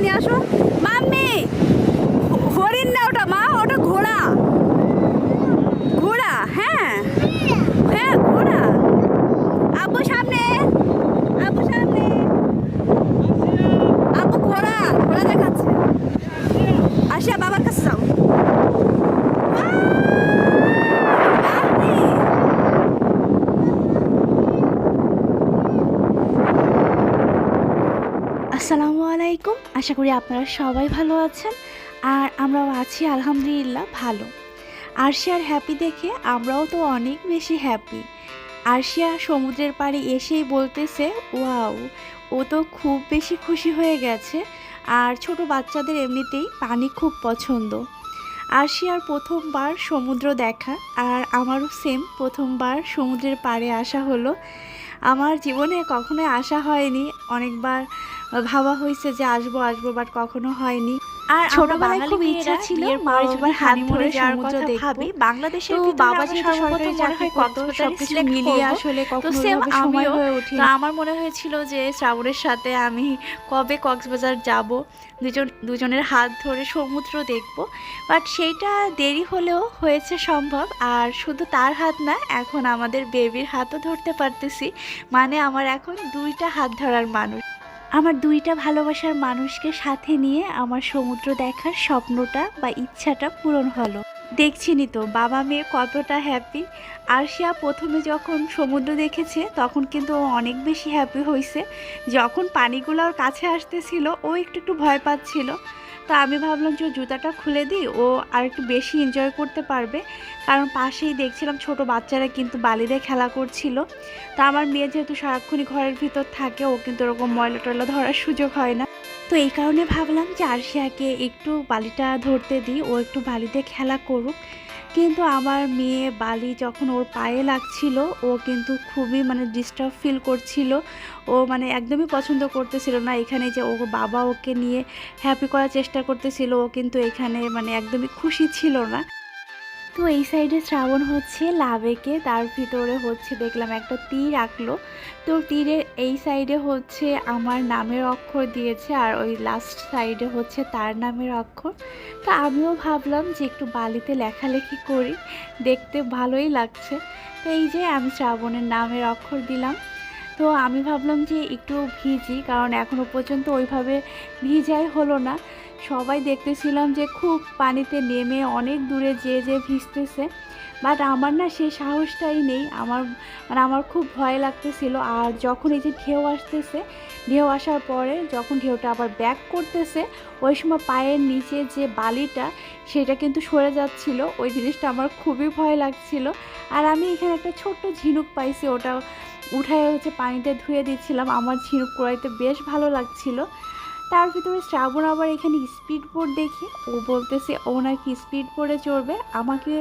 你要说 আশা করি আপনারা সবাই ভালো আছেন। আর আমরাও আছি, আলহামদুলিল্লাহ, ভালো। আরশিয়ার হ্যাপি দেখে আমরাও তো অনেক বেশি হ্যাপি। আরশিয়া সমুদ্রের পাড়ে এসেই বলতেছে, ওয়াও, ও তো খুব বেশি খুশি হয়ে গেছে। আর ছোট বাচ্চাদের এমনিতেই পানি খুব পছন্দ। আরশিয়ার প্রথমবার সমুদ্র দেখা, আর আমারও সেম প্রথমবার সমুদ্রের পাড়ে আসা হলো। আমার জীবনে কখনোই আসা হয়নি। অনেকবার ভাবা হয়েছে যে আসব আসব বাট কখনো হয়নি। আর ছোটবেলায় খুব ইচ্ছা ছিল ছিল মা মা হাত ধরে যাওয়ার সমুদ্র কথা দেখব। ভাবি বাংলাদেশের বাবা সর্বপ্রথম সরকারি চাকরি কত সবকিছু মিলিয়ে আসলে কখনো সময় হয়ে ওঠেনি। তো আমার মনে হয়েছিল যে শ্রাবণের সাথে আমি কবে কক্সবাজার যাব দুজন দুজনের হাত ধরে সমুদ্র দেখব। বাট সেইটা দেরি হলেও হয়েছে সম্ভব আর শুধু তার হাত না এখন আমাদের বেবির হাতও ধরতে পারতেছি। মানে আমার এখন দুইটা হাত ধরার মানুষ। আমার দুইটা ভালোবাসার মানুষকে সাথে নিয়ে আমার সমুদ্র দেখার স্বপ্নটা বা ইচ্ছাটা পূরণ হলো। দেখছিনি তো, বাবা মেয়ে কতটা হ্যাপি আরশিয়া প্রথমে যখন সমুদ্র দেখেছে, তখন কিন্তু ও অনেক বেশি হ্যাপি হয়েছে যখন পানিগুলো ওর কাছে আসতেছিল, ও একটু একটু ভয় পাচ্ছিল। তো আমি ভাবলাম যে জুতাটা খুলে দিই, ও আর একটু বেশি এনজয় করতে পারবে। কারণ পাশেই দেখছিলাম ছোট বাচ্চারা কিন্তু বালিতে খেলা করছিল। তা আমার মেয়ে যেহেতু সারাক্ষণই ঘরের ভিতর থাকে, ও কিন্তু ওরকম ময়লা টয়লা ধরার সুযোগ হয় না। তো এই কারণে ভাবলাম যে আরশিয়াকে একটু বালিটা ধরতে দিই, ও একটু বালিতে খেলা করুক। কিন্তু আমার মেয়ে বালি যখন ওর পায়ে লাগছিল, ও কিন্তু খুবই মানে ডিস্টার্ব ফিল করছিল। ও মানে একদমই পছন্দ করতেছিল না। এখানে যে ও বাবা ওকে নিয়ে হ্যাপি করার চেষ্টা করতেছিল, ও কিন্তু এখানে মানে একদমই খুশি ছিল না। তো এই সাইডে শ্রাবণ হচ্ছে লাভেকে তার ভিতরে হচ্ছে দেখলাম একটা তীর আঁকলো। তো তীরের এই সাইডে হচ্ছে আমার নামের অক্ষর দিয়েছে আর ওই লাস্ট সাইডে হচ্ছে তার নামের অক্ষর। তো আমিও ভাবলাম যে একটু বালিতে লেখালেখি করি, দেখতে ভালোই লাগছে। তো এই যে আমি শ্রাবণের নামের অক্ষর দিলাম। তো আমি ভাবলাম যে একটু ভিজি, কারণ এখনও পর্যন্ত ওইভাবে ভিজাই হলো না। সবাই দেখতেছিলাম যে খুব পানিতে নেমে অনেক দূরে যে যে ভিজতেছে। বাট আমার না সেই সাহসটাই নেই। আমার মানে আমার খুব ভয় লাগতেছিল। আর যখন এই যে ঢেউ আসতেছে, ঢেউ আসার পরে যখন ঢেউটা আবার ব্যাক করতেছে, ওই সময় পায়ের নিচে যে বালিটা, সেটা কিন্তু সরে যাচ্ছিল। ওই জিনিসটা আমার খুবই ভয় লাগছিল। আর আমি এখানে একটা ছোট্ট ঝিনুক পাইছি। ওটা উঠায় হচ্ছে পানিতে ধুয়ে দিচ্ছিলাম। আমার ঝিনুক কুড়াইতে বেশ ভালো লাগছিল। তার ভিতরে শ্রাবণ আবার এখানে স্পিড বোর্ড দেখে ও বলতেছে, ও নাকি স্পিড বোর্ডে চড়বে। আমাকে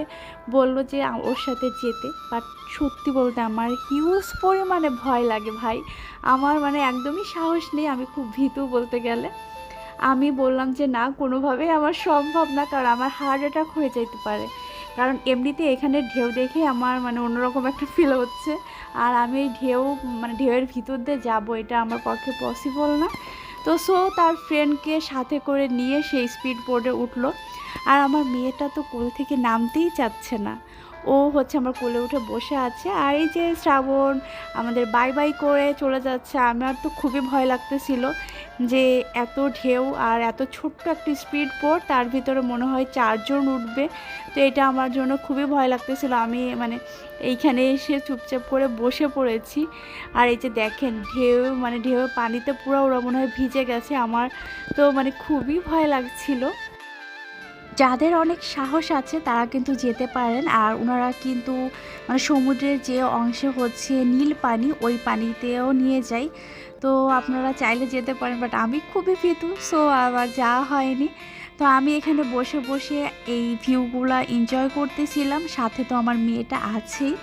বলল যে ওর সাথে যেতে। বাট সত্যি বলতে আমার হিউজ পরিমাণে ভয় লাগে ভাই। আমার মানে একদমই সাহস নেই, আমি খুব ভীতু বলতে গেলে। আমি বললাম যে, না, কোনোভাবেই আমার সম্ভব না, কারণ আমার হার্ট অ্যাটাক হয়ে যেতে পারে। কারণ এমনিতে এখানে ঢেউ দেখে আমার মানে অন্যরকম একটা ফিল হচ্ছে। আর আমি ঢেউ মানে ঢেউয়ের ভিতর দিয়ে যাব, এটা আমার পক্ষে পসিবল না। তো সো তার ফ্রেন্ডকে সাথে করে নিয়ে সেই স্পিড বোর্ডে উঠল। আর আমার মেয়েটা তো কোল থেকে নামতেই চাচ্ছে না। ও হচ্ছে আমার কোলে উঠে বসে আছে। আর এই যে শ্রাবণ আমাদের বাই বাই করে চলে যাচ্ছে। আমার তো খুবই ভয় লাগতেছিল। যে এত ঢেউ আর এত ছোট্ট একটি স্পিড বোর্ড তার ভিতরে মনে হয় চারজন উঠবে। তো এটা আমার জন্য খুবই ভয় লাগতেছিল। আমি মানে এইখানে এসে চুপচাপ করে বসে পড়েছি। আর এই যে দেখেন, ঢেউ মানে ঢেউ পানিতে পুরো ওরা মনে হয় ভিজে গেছে। আমার তো মানে খুবই ভয় লাগছিল। যাদের অনেক সাহস আছে, তারা কিন্তু যেতে পারেন। আর ওনারা কিন্তু মানে সমুদ্রের যে অংশে হচ্ছে নীল পানি, ওই পানিতেও নিয়ে যায়। তো আপনারা চাইলে যেতে পারেন বাট আমি খুবই ভীতু সো আবার যাওয়া হয়নি। তো আমি এখানে বসে বসে এই ভিউগুলা এনজয় করতেছিলাম। সাথে তো আমার মেয়েটা আছেই।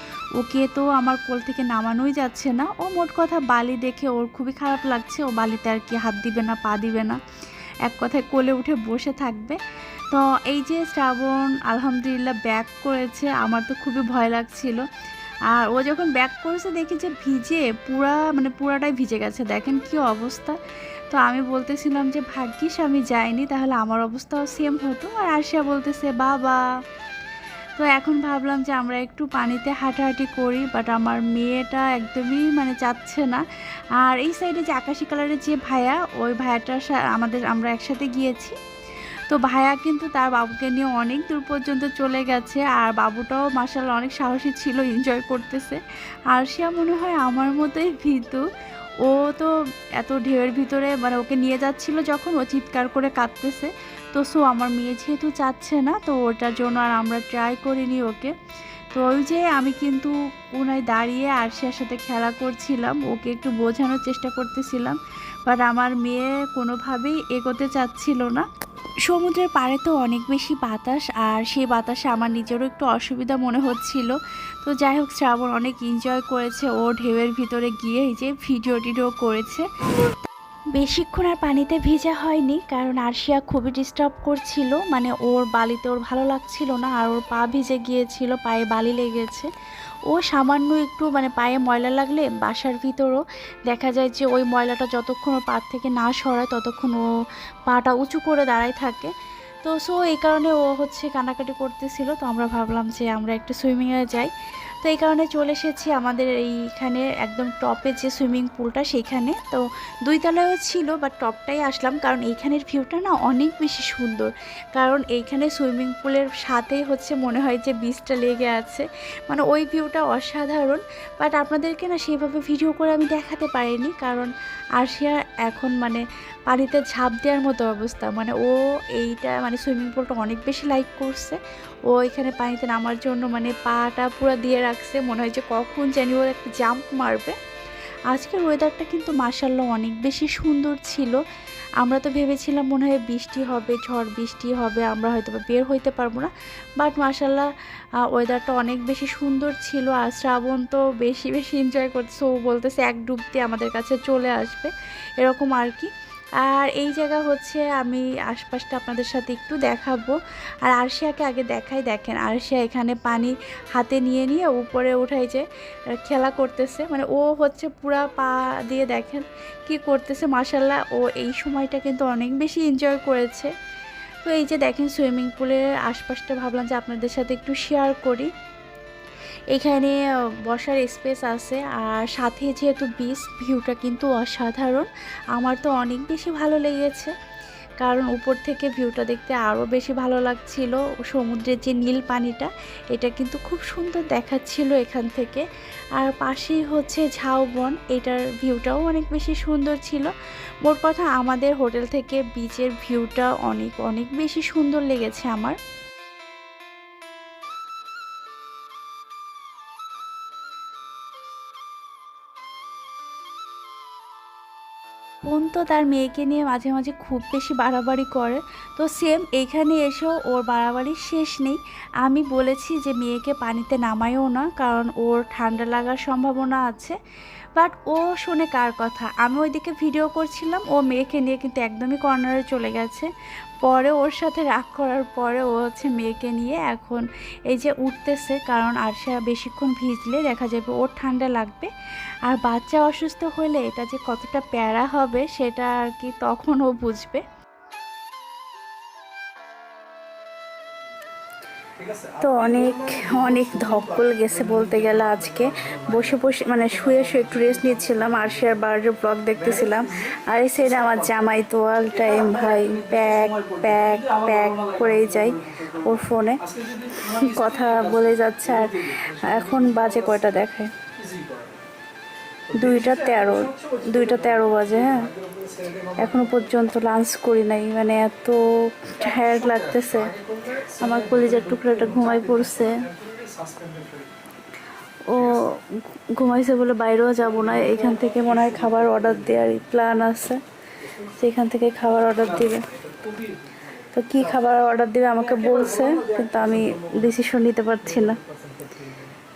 ওকে তো আমার কোল থেকে নামানোই যাচ্ছে না। ও মোট কথা বালি দেখে ওর খুবই খারাপ লাগছে। ও বালিতে আর কি হাত দিবে না, পা দিবে না। এক কথায় কোলে উঠে বসে থাকবে। তো এই যে শ্রাবণ, আলহামদুলিল্লাহ ব্যাক করেছে। আমার তো খুবই ভয় লাগছিল। আর ও যখন ব্যাক করেছে, দেখি যে ভিজে পুরা মানে পুরাটাই ভিজে গেছে। দেখেন কি অবস্থা। তো আমি বলতেছিলাম যে, ভাগ্যিস আমি যাইনি, তাহলে আমার অবস্থাও সেম হতো। আর আরশিয়া বলতেছে, বাবা। তো এখন ভাবলাম যে, আমরা একটু পানিতে হাঁটাহাঁটি করি বাট আমার মেয়েটা একদমই মানে চাচ্ছে না। আর এই সাইডে যে আকাশি কালারের যে ভাইয়া ওই ভাইয়াটার আমাদের, আমরা একসাথে গিয়েছি। তো ভাইয়া কিন্তু তার বাবুকে নিয়ে অনেক দূর পর্যন্ত চলে গেছে আর বাবুটাও মাসাল অনেক সাহসী ছিল এনজয় করতেছে। আর সে মনে হয় আমার মতোই ভীতু। ও তো এত ঢেউয়ের ভিতরে মানে ওকে নিয়ে যাচ্ছিল যখন, ও চিৎকার করে কাঁদতেছে। তো সো আমার মেয়ে যেহেতু চাচ্ছে না, তো ওটার জন্য আর আমরা ট্রাই করিনি ওকে। তো ওই যে আমি কিন্তু কোনায় দাঁড়িয়ে আরশিয়ার সাথে খেলা করছিলাম, ওকে একটু বোঝানোর চেষ্টা করতেছিলাম। বাট আমার মেয়ে কোনোভাবেই এগোতে চাচ্ছিল না। সমুদ্রের পাড়ে তো অনেক বেশি বাতাস, আর সেই বাতাসে আমার নিজেরও একটু অসুবিধা মনে হচ্ছিল। তো যাই হোক, শ্রাবণ অনেক এনজয় করেছে। ও ঢেউয়ের ভিতরে গিয়ে এই যে ভিডিও টিডিও করেছে। বেশিক্ষণ আর পানিতে ভেজা হয়নি, কারণ আরশিয়া খুবই ডিস্টার্ব করছিল। মানে ওর বালিতে ওর ভালো লাগছিল না, আর ওর পা ভিজে গিয়েছিল, পায়ে বালি লেগেছে। ও সামান্য একটু মানে পায়ে ময়লা লাগলে বাসার ভিতরও দেখা যায় যে ওই ময়লাটা যতক্ষণ ওর পা থেকে না সরায় ততক্ষণ ও পাটা উঁচু করে দাঁড়ায় থাকে। তো সো এই কারণে ও হচ্ছে কানাকাটি করতেছিল। তো আমরা ভাবলাম যে আমরা একটু সুইমিংয়ে যাই। তো এই কারণে চলে এসেছি আমাদের এইখানে একদম টপে যে সুইমিং পুলটা সেইখানে। তো দুই তলায়ও ছিল বাট টপটাই আসলাম কারণ এইখানের ভিউটা না অনেক বেশি সুন্দর। কারণ এইখানে সুইমিং পুলের সাথেই হচ্ছে মনে হয় যে বীজটা লেগে আছে। মানে ওই ভিউটা অসাধারণ। বাট আপনাদেরকে না সেইভাবে ভিডিও করে আমি দেখাতে পারিনি কারণ আরশিয়া এখন মানে পানিতে ঝাঁপ দেওয়ার মতো অবস্থা। মানে ও এইটা মানে সুইমিং পুলটা অনেক বেশি লাইক করছে। ও এখানে পানিতে নামার জন্য মানে পাটা পুরো দিয়ে রাখছে মনে হয় যে কখন জানি ও একটা জাম্প মারবে। আজকের ওয়েদারটা কিন্তু মাসাল্লাহ অনেক বেশি সুন্দর ছিল। আমরা তো ভেবেছিলাম মনে হয় বৃষ্টি হবে, ঝড় বৃষ্টি হবে, আমরা হয়তো বের হইতে পারব না। বাট মাসাল্লাহ ওয়েদারটা অনেক বেশি সুন্দর ছিল। আর শ্রাবণ তো বেশি বেশি এনজয় করছে। ও বলতেছে, এক ডুব দিয়ে আমাদের কাছে চলে আসবে। এরকম আর কি। আর এই জায়গা হচ্ছে আমি আশপাশটা আপনাদের সাথে একটু দেখাবো। আর আরশিয়াকে আগে দেখাই, দেখেন আরশিয়া এখানে পানি হাতে নিয়ে নিয়ে উপরে উঠাই যে খেলা করতেছে। মানে ও হচ্ছে পুরা পা দিয়ে দেখেন কি করতেছে মাসাল্লাহ ও এই সময়টা কিন্তু অনেক বেশি এনজয় করেছে। তো এই যে দেখেন সুইমিং পুলের আশপাশটা ভাবলাম যে আপনাদের সাথে একটু শেয়ার করি। এখানে বসার স্পেস আছে। আর সাথে যেহেতু বিচ ভিউটা কিন্তু অসাধারণ। আমার তো অনেক বেশি ভালো লেগেছে। কারণ উপর থেকে ভিউটা দেখতে আরও বেশি ভালো লাগছিল। সমুদ্রের যে নীল পানিটা, এটা কিন্তু খুব সুন্দর দেখাচ্ছিল এখান থেকে। আর পাশেই হচ্ছে ঝাউবন, এটার ভিউটাও অনেক বেশি সুন্দর ছিল। মোট কথা আমাদের হোটেল থেকে বিচের ভিউটা অনেক অনেক বেশি সুন্দর লেগেছে আমার। বোন তো তার মেয়েকে নিয়ে মাঝে মাঝে খুব বেশি বাড়াবাড়ি করে। তো সেম এইখানে এসেও ওর বাড়াবাড়ির শেষ নেই। আমি বলেছি যে মেয়েকে পানিতে নামায়ও না, কারণ ওর ঠান্ডা লাগার সম্ভাবনা আছে। বাট ও শুনে কার কথা। আমি ওইদিকে ভিডিও করছিলাম, ও মেয়েকে নিয়ে কিন্তু একদমই কর্নারে চলে গেছে। পরে ওর সাথে রাগ করার পরে ও হচ্ছে মেয়েকে নিয়ে এখন এই যে উঠতেছে, কারণ আরশা বেশিক্ষণ ভিজলে দেখা যাবে ওর ঠান্ডা লাগবে। আর বাচ্চা অসুস্থ হলে এটা যে কতটা প্যারা হবে সেটা আর কি তখন ও বুঝবে। তো অনেক অনেক ধকল গেছে বলতে গেলে আজকে। বসে বসে মানে শুয়ে শুয়ে একটু রেস্ট নিচ্ছিলাম আর শেয়ার বার্ডের ব্লগ দেখতেছিলাম। আর এই সাইডে আমার জামাই তো অল টাইম ভাই প্যাক প্যাক প্যাক করেই যাই ওর ফোনে কথা বলে যাচ্ছে আর এখন বাজে কয়টা দেখায়। দুইটা তেরো দুইটা তেরো বাজে হ্যাঁ? এখনও পর্যন্ত লাঞ্চ করি নাই মানে এত টায়ার্ড লাগতেছে। আমার কলিজার টুকরাটা ঘুমাই পড়ছে। ও ঘুমাইছে বলে বাইরেও যাব না, এখান থেকে মনে হয় খাবার অর্ডার দেওয়ার প্ল্যান আছে। সেখান থেকে খাবার অর্ডার দিবে। তো কি খাবার অর্ডার দিবে আমাকে বলছে, কিন্তু আমি ডিসিশন নিতে পারছি না।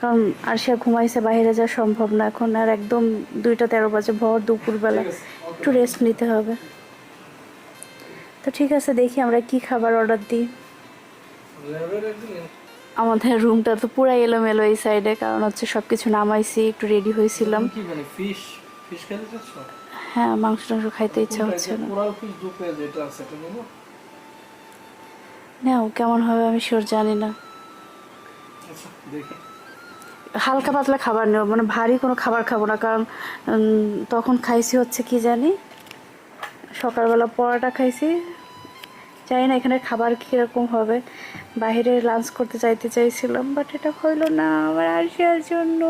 কারণ আর সে ঘুমাইছে বাইরে যাওয়া সম্ভব না এখন। আর একদম দুইটা তেরো বাজে ভর দুপুরবেলা। একটু রেস্ট নিতে হবে। তো ঠিক আছে দেখি আমরা কি খাবার অর্ডার দিই। আমাদের রুমটা তো পুরো এলোমেলো এই সাইডে কারণ হচ্ছে সব কিছু নামাইছি একটু রেডি হয়েছিলাম। মানে হ্যাঁ মাংস টাংস খাইতে ইচ্ছা হচ্ছে না। নাও কেমন হবে আমি শিওর জানি না। আচ্ছা দেখি। হালকা পাতলা খাবার নেব মানে ভারী কোনো খাবার খাব না, কারণ তখন খাইছি হচ্ছে কি জানি, সকালবেলা পরোটা খাইছি, জানি না এখানে খাবার কীরকম হবে, বাইরে লাঞ্চ করতে চাইতে চাইছিলাম বাট এটা হইল না আমার আরশিয়ার জন্য।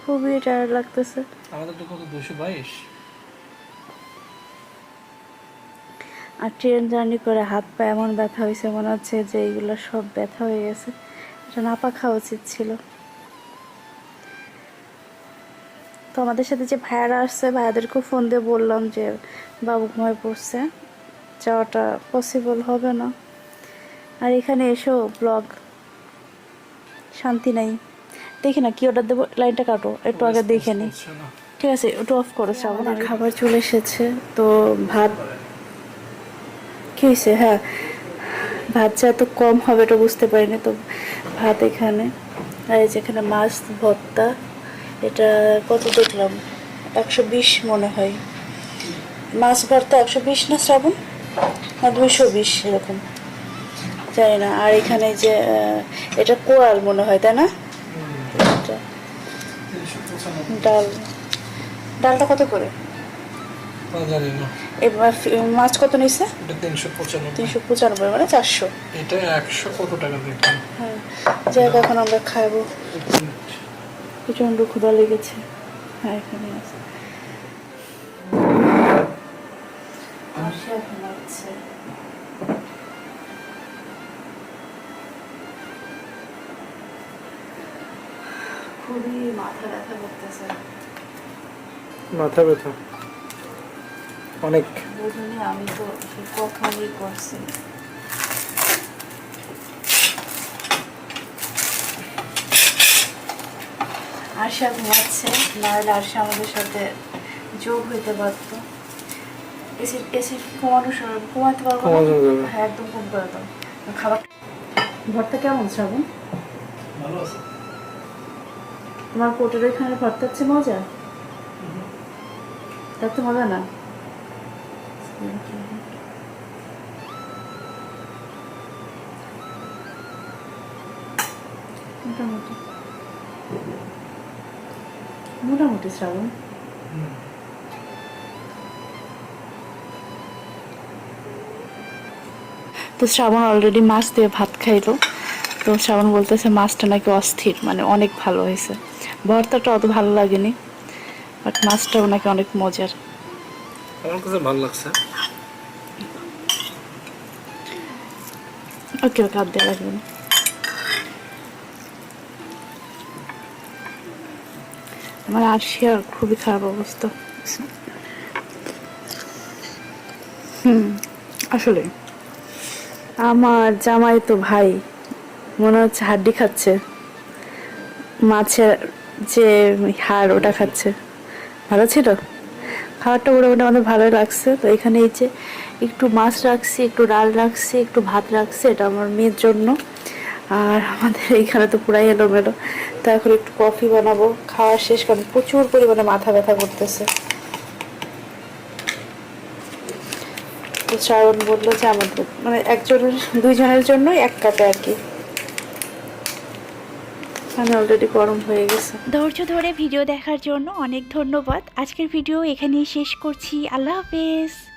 খুবই টায়ার্ড লাগতেছে। আমাদের তো কত দুশো বাইশ? আর ট্রেন জার্নি করে হাত পা এমন ব্যথা হয়েছে মনে হচ্ছে যে এইগুলো সব ব্যথা হয়ে গেছে। এটা নাপা খাওয়া উচিত ছিল। তো আমাদের সাথে যে ভাইয়ারা আসছে ভাইয়াদেরকেও ফোন দিয়ে বললাম যে বাবু ঘুমায় পড়ছে যাওয়াটা পসিবল হবে না। আর এখানে এসো ব্লগ শান্তি নাই। দেখি না কি অর্ডার দেবো লাইনটা কাটো একটু আগে দেখে না। ঠিক আছে একটু অফ করো শ্রাবণ খাবার চলে এসেছে তো ভাত কি হয়েছে? হ্যাঁ ভাত যা এত কম হবে এটা বুঝতে পারিনি তো। ভাত এখানে আর এই যেখানে মাছ ভর্তা এটা কত দেখলাম? একশো বিশ মনে হয়। মাছ ভর্তা একশো বিশ না শ্রাবণ? না দুইশো বিশ এরকম। জানি না আর এখানে যে এটা কোয়াল মনে হয় তাই না? এটা ডাল। ডালটা কত করে? মাছ কত নিছে? তিনশো পঁচানব্বই। মানে চারশো। এটা একশো কত টাকা হ্যাঁ যাই এখন আমরা খাব। প্রচণ্ড ক্ষুধা লেগেছে। হ্যাঁ এখানে আছে। খুবই মাথা ব্যথা করতেছে। মাথা ব্যথা? অনেক আমি তো সে কখনই করছি আশা ঘুমাচ্ছে নাহলে আশা আমাদের সাথে যোগ হইতে পারতো। কমানো কমাতে পারব। হ্যাঁ একদম কম করে দাও খাবার ভর্তা কেমন শ্রাবণ? তোমার কোটের এখানে ভর্তা হচ্ছে মজা? তার তো মজা না? মোটামুটি। মোটামুটি শ্রাবণ। তো শ্রাবণ অলরেডি মাছ দিয়ে ভাত খাইলো। তো শ্রাবণ বলতেছে মাছটা নাকি অস্থির মানে অনেক ভালো হয়েছে। ভর্তাটা অত ভালো লাগেনি বাট মাছটাও নাকি অনেক মজার। আমার কাছে ভালো লাগছে। ওকে ওকে, হাত দেওয়া লাগবে না আমার আরশিয়ার খুবই খারাপ অবস্থা। হুম, আসলে আমার জামাই তো ভাই, মনে হচ্ছে হাড্ডি খাচ্ছে। মাছের যে হাড়, ওটা খাচ্ছে। ভালো ছিল? খাবারটা মোটামুটি আমাদের ভালোই লাগছে। তো এখানে এই যে একটু মাছ রাখছি, একটু ডাল রাখছি, একটু ভাত রাখছি, এটা আমার মেয়ের জন্য। আর আমাদের এইখানে তো পুরাই এলোমেলো। তো এখন একটু কফি বানাবো, খাওয়া শেষ কারণ প্রচুর পরিমাণে মাথা ব্যথা করতেছে। তো শ্রাবণ বলল যে আমাদের মানে একজনের, দুইজনের জন্য এক কাপে আর কি। মানে অলরেডি গরম হয়ে গেছে। ধৈর্য ধরে ভিডিও দেখার জন্য অনেক ধন্যবাদ। আজকের ভিডিও এখানেই শেষ করছি। আল্লাহ হাফেজ।